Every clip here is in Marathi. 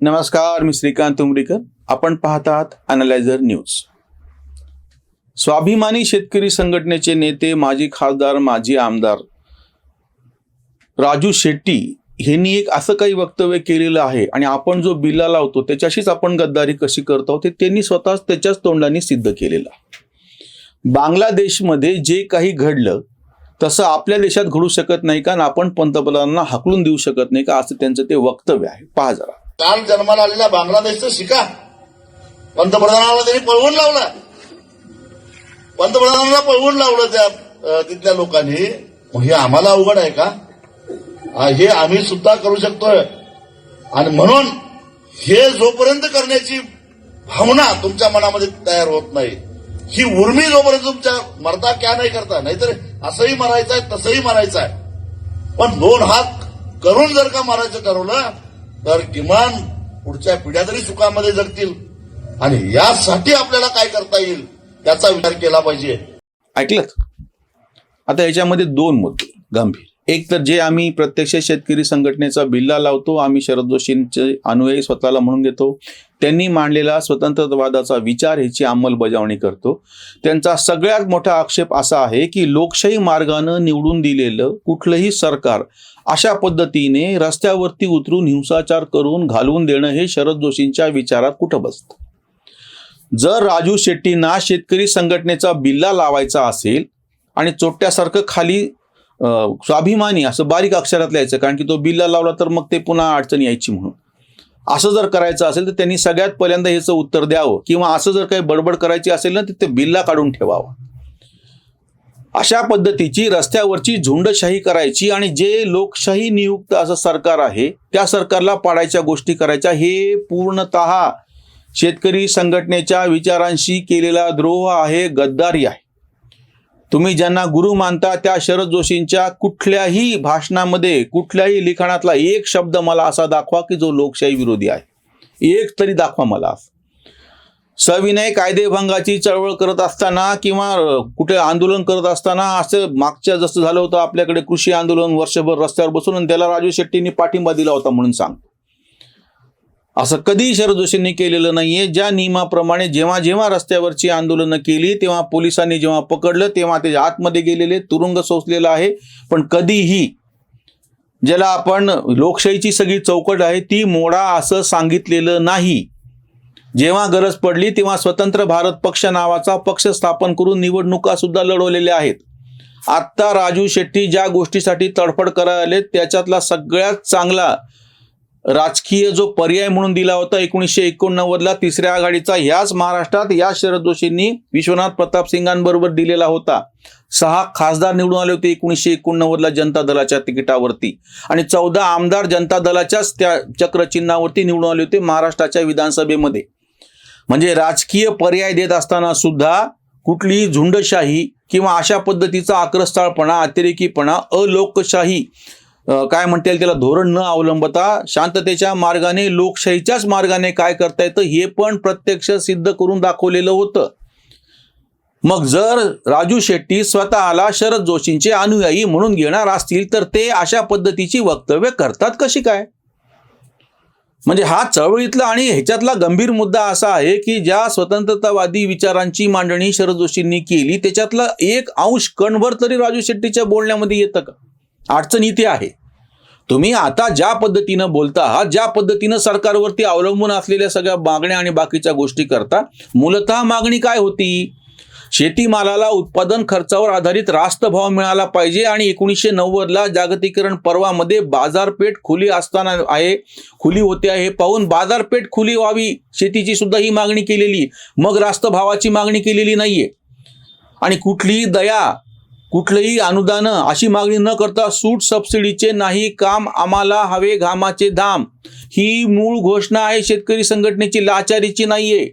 नमस्कार मी श्रीकांत उमरीकर. आपण पाहत आहात अनालायझर न्यूज स्वाभिमानी शेतकरी संघटनेचे नेते माजी खासदार माजी आमदार राजू शेट्टी यांनी एक असं काही वक्तव्य केलेलं आहे आणि आपण जो बिल्ला लावतो त्याच्याशीच आपण गद्दारी कशी करतो ते त्यांनी स्वतःच त्याच्याच तोंडाने सिद्ध केलेलं बांगलादेशमध्ये जे काही घडलं तसं आपल्या देशात घडू शकत नाही का? आणि आपण पंतप्रधानांना हाकलून देऊ शकत नाही का? असं त्यांचं ते वक्तव्य आहे. पहा जरा. काल जन्माला आलेल्या बांगलादेशचं शिका. पंतप्रधानाला त्यांनी पळवून लावला. पंतप्रधानांना पळवून लावलं त्या तिथल्या लोकांनी. मग हे आम्हाला अवघड आहे का? हे आम्ही सुद्धा करू शकतोय. आणि म्हणून हे जोपर्यंत करण्याची भावना तुमच्या मनामध्ये तयार होत नाही ही उर्मी जोपर्यंत तुमच्या मरता क्या नाही करता? नाहीतर असंही मरायचं आहे तसंही मरायचं आहे पण दोन हात करून जर का मारायचं ठरवलं तर किमान पुढच्या पिढ्या तरी सुखामध्ये जगतील. आणि यासाठी आपल्याला काय करता येईल त्याचा विचार केला पाहिजे. ऐकलं? आता याच्यामध्ये दोन मुद्दे गंभीर. एक तर जे आम्ही प्रत्यक्ष शेतकरी संघटनेचा बिल्ला लावतो आम्ही शरद जोशींचे अनुयायी स्वतःला म्हणून घेतो. त्यांनी मांडलेला स्वतंत्रवादाचा विचार ह्याची अंमलबजावणी करतो. त्यांचा सगळ्यात मोठा आक्षेप असा आहे की लोकशाही मार्गानं निवडून दिलेलं कुठलंही सरकार अशा पद्धतीने रस्त्यावरती उतरून हिंसाचार करून घालवून देणं हे शरद जोशींच्या विचारात कुठं बसतं? जर राजू शेट्टींना शेतकरी संघटनेचा बिल्ला लावायचा असेल आणि चोट्ट्यासारखं खाली स्वाभिमानी असं बारीक अक्षरात लिहायचं कारण की तो बिल्ला लावला तर मग ते पुन्हा अडचण यायची म्हणून. असं जर करायचं असेल तर त्यांनी सगळ्यात पहिल्यांदा ह्याचं उत्तर द्यावं किंवा असं जर काही बडबड करायची असेल ना तर ते बिल्ला काढून ठेवावं. अशा पद्धतीची रस्त्यावरची झुंडशाही करायची आणि जे लोकशाही नियुक्त असं सरकार आहे त्या सरकारला पाडायच्या गोष्टी करायच्या. हे पूर्णतः शेतकरी संघटनेच्या विचारांशी केलेला द्रोह आहे गद्दारी आहे. तुम्ही ज्यांना गुरु मानता त्या शरद जोशींच्या कुठल्याही भाषणामध्ये कुठल्याही लिखाणातला एक शब्द मला असा दाखवा की जो लोकशाही विरोधी आहे. एक तरी दाखवा मला. सविनय कायदेभंगाची चळवळ करत असताना किंवा कुठे आंदोलन करत असताना असं मागच्या जसं झालं होतं आपल्याकडे कृषी आंदोलन वर्षभर रस्त्यावर बसून आणि त्याला राजू शेट्टींनी पाठिंबा दिला होता म्हणून सांग असं कधीही शरद जोशींनी केलेलं नाहीये. ज्या नियमाप्रमाणे जेव्हा जेव्हा रस्त्यावरची आंदोलनं केली तेव्हा पोलिसांनी जेव्हा पकडलं तेव्हा ते आतमध्ये गेलेले तुरुंग सोसलेला आहे. पण कधीही ज्याला आपण लोकशाहीची सगळी चौकट आहे ती मोडा असं सांगितलेलं नाही. जेव्हा गरज पडली तेव्हा स्वतंत्र भारत पक्ष नावाचा पक्ष स्थापन करून निवडणुका सुद्धा लढवलेल्या आहेत. आत्ता राजू शेट्टी ज्या गोष्टीसाठी तडफड करायला त्याच्यातला सगळ्यात चांगला राजकीय जो पर्याय म्हणून दिला होता एकोणीसशे एकोणनव्वदला तिसऱ्या आघाडीचा ह्याच महाराष्ट्रात या शरद जोशींनी विश्वनाथ प्रताप सिंगांबरोबर दिलेला होता. सहा खासदार निवडून आले होते एकोणीसशे एकोणनव्वदला जनता दलाच्या तिकिटावरती. आणि चौदा आमदार जनता दलाच्याच त्या चक्रचिन्हावरती निवडून आले होते महाराष्ट्राच्या विधानसभेमध्ये. म्हणजे राजकीय पर्याय देत असताना सुद्धा कुठलीही झुंडशाही किंवा अशा पद्धतीचा आक्रस्ताळपणा अतिरेकीपणा अलोकशाही काय म्हणता येईल त्याला? धोरण न अवलंबता शांततेच्या मार्गाने लोकशाहीच्याच मार्गाने काय करता येतं हे पण प्रत्यक्ष सिद्ध करून दाखवलेलं होतं. मग जर राजू शेट्टी स्वतःला शरद जोशींचे अनुयायी म्हणून घेणार असतील तर ते अशा पद्धतीची वक्तव्य करतात कशी काय? म्हणजे हा चळवळीतला आणि ह्याच्यातला गंभीर मुद्दा असा आहे की ज्या स्वतंत्रतावादी विचारांची मांडणी शरद जोशींनी केली त्याच्यातला एक अंश कणभर तरी राजू शेट्टीच्या बोलण्यामध्ये येतं का? अडचण इथे आहे. तुम्ही आता ज्या पद्धतीनं बोलता आहात ज्या पद्धतीनं सरकारवरती अवलंबून असलेल्या सगळ्या मागण्या आणि बाकीच्या गोष्टी करता मूलतः मागणी काय होती? शेतीमालाला उत्पादन खर्चावर आधारित रास्त भाव मिळाला पाहिजे आणि एकोणीसशे नव्वदला जागतिकीकरण पर्वामध्ये बाजारपेठ खुली असताना आहे खुली होते आहे. पाहून बाजारपेठ खुली व्हावी शेतीची सुद्धा ही मागणी केलेली. मग रास्त भावाची मागणी केलेली नाहीये. आणि कुठलीही दया कुठलंही अनुदान अशी मागणी न करता सूट सबसिडीचे नाही काम आम्हाला हवे घामाचे धाम ही मूळ घोषणा आहे शेतकरी संघटनेची लाचारीची नाहीये.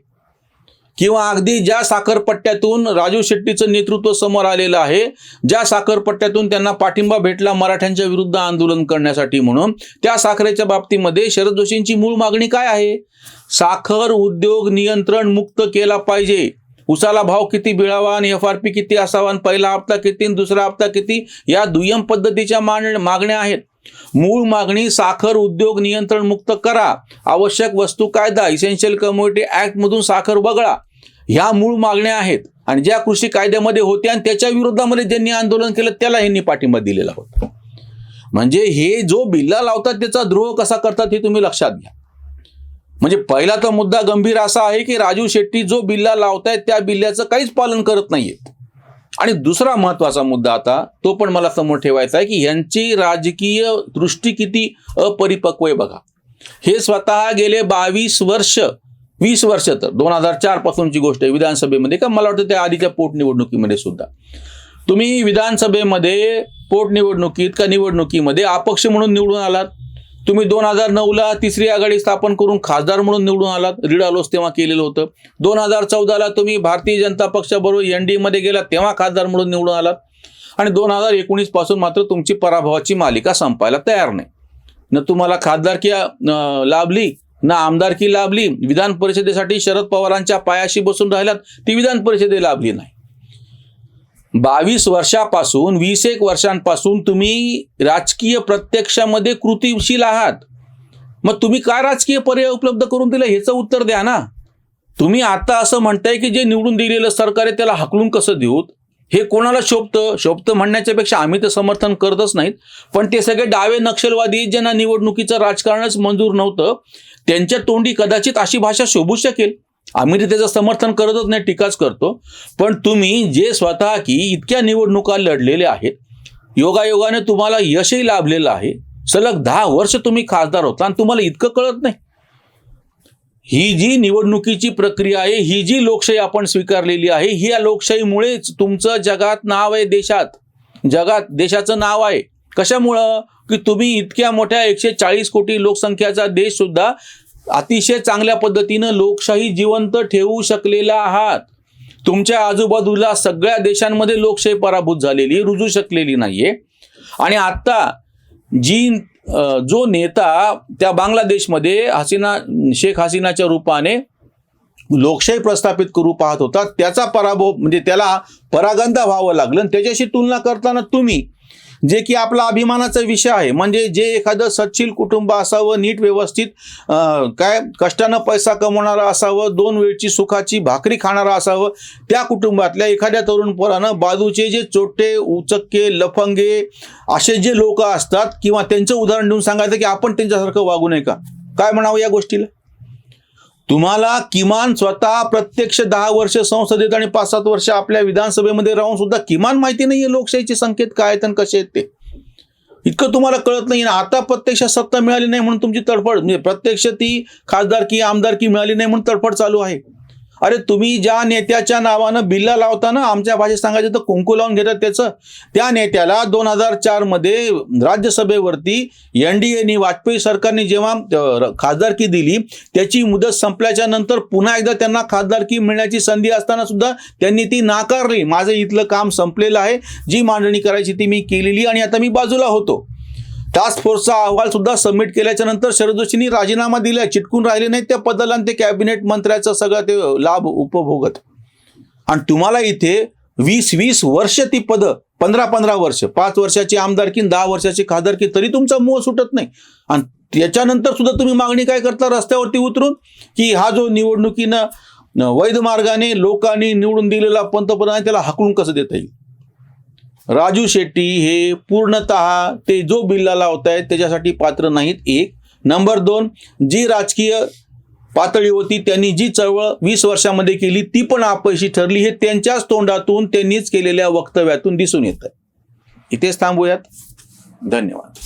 किंवा अगदी ज्या साखरपट्ट्यातून राजू शेट्टीचं नेतृत्व समोर आलेलं आहे ज्या साखरपट्ट्यातून त्यांना पाठिंबा भेटला मराठ्यांच्या विरुद्ध आंदोलन करण्यासाठी म्हणून त्या साखरेच्या बाबतीमध्ये शरद जोशींची मूळ मागणी काय आहे? साखर उद्योग नियंत्रण मुक्त केला पाहिजे. उसाला भाव किती मिळावा आणि एफ आर पी किती असावा आणि पहिला हप्ता किती आणि दुसरा हप्ता किती या दुय्यम पद्धतीच्या मान मागण्या आहेत. मूळ मागणी साखर उद्योग नियंत्रण मुक्त करा. आवश्यक वस्तू कायदा इसेन्शियल कम्युनिटी ऍक्ट मधून साखर वगळा. ह्या मूळ मागण्या आहेत. आणि ज्या कृषी कायद्यामध्ये होत्या आणि त्याच्या विरोधामध्ये ज्यांनी आंदोलन केलं त्याला ह्यांनी पाठिंबा दिलेला होता. म्हणजे हे जो बिल्ला लावतात त्याचा द्रोह कसा करतात हे तुम्ही लक्षात घ्या. म्हणजे पहिला तर मुद्दा गंभीर असा आहे की राजू शेट्टी जो बिल्ला लावतायत त्या बिल्ल्याचं काहीच पालन करत नाहीयेत. आणि दुसरा महत्त्वाचा मुद्दा आता तो पण मला समोर ठेवायचा आहे की यांची राजकीय दृष्टी किती अपरिपक्व आहे बघा. हे स्वतः गेले बावीस वर्ष वीस वर्ष तर दोन हजार चार पासूनची गोष्ट आहे विधानसभेमध्ये का मला वाटतं त्या आधीच्या पोटनिवडणुकीमध्ये सुद्धा. तुम्ही विधानसभेमध्ये पोटनिवडणुकीत का निवडणुकीमध्ये अपक्ष म्हणून निवडून आलात? तुम्ही दोन हजार नऊला तिसरी आघाडी स्थापन करून खासदार म्हणून निवडून आलात. रीड आलोस तेव्हा केलेलं होतं. दोन हजार चौदाला तुम्ही भारतीय जनता पक्षाबरोबर एन डी मध्ये गेलात तेव्हा खासदार म्हणून निवडून आलात. आणि दोन हजार एकोणीसपासून मात्र तुमची पराभवाची मालिका संपायला तयार नाही. न तुम्हाला खासदारकी लाभली ना आमदारकी लाभली विधान परिषदेसाठी शरद पवारांच्या पायाशी बसून राहिलात ती विधान परिषदे लाभली नाही. बावीस वर्षापासून वीस एक वर्षांपासून तुम्ही राजकीय प्रत्यक्षामध्ये कृतीशील आहात. मग तुम्ही काय राजकीय पर्याय उपलब्ध करून दिला? ह्याचं उत्तर द्या ना. तुम्ही आता असं म्हणताय की जे निवडून दिलेलं सरकार आहे त्याला हकलून कसं देऊत हे कोणाला शोभतं? शोभतं म्हणण्याच्या पेक्षा आम्ही तर समर्थन करतच नाहीत. पण ते सगळे डावे नक्षलवादी ज्यांना निवडणुकीचं राजकारणच मंजूर नव्हतं त्यांच्या तोंडी कदाचित अशी भाषा शोभू शकेल. आम्ही तर त्याचं समर्थन करतच नाही टीकाच करतो. पण तुम्ही जे स्वतः की इतक्या निवडणुका लढलेल्या आहेत योगायोगाने तुम्हाला यशही लाभलेलं आहे. सलग दहा वर्ष तुम्ही खासदार होता आणि तुम्हाला इतकं कळत नाही. ही जी निवडणुकीची प्रक्रिया आहे ही जी लोकशाही आपण स्वीकारलेली आहे ही या लोकशाहीमुळेच तुमचं जगात नाव आहे देशात. जगात देशाचं नाव आहे. कशामुळं? की तुम्ही इतक्या मोठ्या एकशे चाळीस कोटी लोकसंख्याचा देश सुद्धा अतिशय चांगल्या पद्धतीनं लोकशाही जिवंत ठेवू शकलेला आहात. तुमच्या आजूबाजूला सगळ्या देशांमध्ये लोकशाही पराभूत झालेली रुजू शकलेली नाहीये. आणि आता जी जो नेता त्या बांगलादेशमध्ये हसीना शेख हसीनाच्या रूपाने लोकशाही प्रस्थापित करू पाहत होता त्याचा पराभव म्हणजे त्याला परागंदा व्हावं लागलं आणि त्याच्याशी तुलना करताना तुम्ही जे की आपला अभिमानाचा विषय आहे. म्हणजे जे एखादं सचशील कुटुंब असावं नीट व्यवस्थित काय कष्टानं पैसा कमवणारं असावं दोन वेळची सुखाची भाकरी खाणारं असावं त्या कुटुंबातल्या एखाद्या तरुण पोरानं बाजूचे जे चोटे उचक्के लफंगे असे जे लोक असतात किंवा त्यांचं उदाहरण देऊन सांगायचं की आपण त्यांच्यासारखं वागू नये का? काय म्हणावं या गोष्टीला? तुम्हाला किमान स्वतः प्रत्यक्ष दहा वर्ष संसदेत आणि पाच सात वर्ष आपल्या विधानसभेमध्ये राहून सुद्धा किमान माहिती नाहीये लोकशाहीचे संकेत काय आहेत आणि कसे आहेत ते. इतकं तुम्हाला कळत नाही ना आता प्रत्यक्ष सत्ता मिळाली नाही म्हणून तुमची तडफड म्हणजे प्रत्यक्ष ती खासदारकी आमदारकी मिळाली नाही म्हणून तडफड चालू आहे. अरे तुम्ही ज्या नेत्याच्या नावानं बिल्ला लावताना आमच्या भाषेत सांगायचं तर कुंकू लावून घेतात त्याचं. त्या नेत्याला दोन हजार चारमध्ये राज्यसभेवरती एन डी एनी वाजपेयी सरकारने जेव्हा खासदारकी दिली त्याची मुदत संपल्याच्या नंतर पुन्हा एकदा त्यांना खासदारकी मिळण्याची संधी असताना सुद्धा त्यांनी ती नाकारली. माझं इथलं काम संपलेलं आहे. जी मांडणी करायची ती मी केलेली आणि आता मी बाजूला होतो. टास्क फोर्सचा अहवाल सुद्धा सबमिट केल्याच्यानंतर शरद जोशींनी राजीनामा दिला. चिटकून राहिले नाही त्या पदाला आणि ते कॅबिनेट मंत्र्याचा सगळं ते लाभ उपभोगत. आणि तुम्हाला इथे वीस वीस वर्ष ती पदं पंधरा पंधरा वर्ष पाच वर्षाची आमदारकी दहा वर्षाची खासदारकी तरी तुमचा मोह सुटत नाही. आणि त्याच्यानंतर सुद्धा तुम्ही मागणी काय करता रस्त्यावरती उतरून? की हा जो निवडणुकीनं वैध मार्गाने लोकांनी निवडून दिलेला पंतप्रधान त्याला हकलून कसं देता येईल? राजू शेट्टी हे पूर्णतः ते जो बिल्ला लावतायत त्याच्यासाठी पात्र नाहीत एक. नंबर दोन जी राजकीय पातळी होती त्यांनी जी चळवळ वीस वर्षामध्ये केली ती पण अपयशी ठरली. हे त्यांच्याच तोंडातून त्यांनीच केलेल्या वक्तव्यातून दिसून येतं इथेच थांबूयात. धन्यवाद.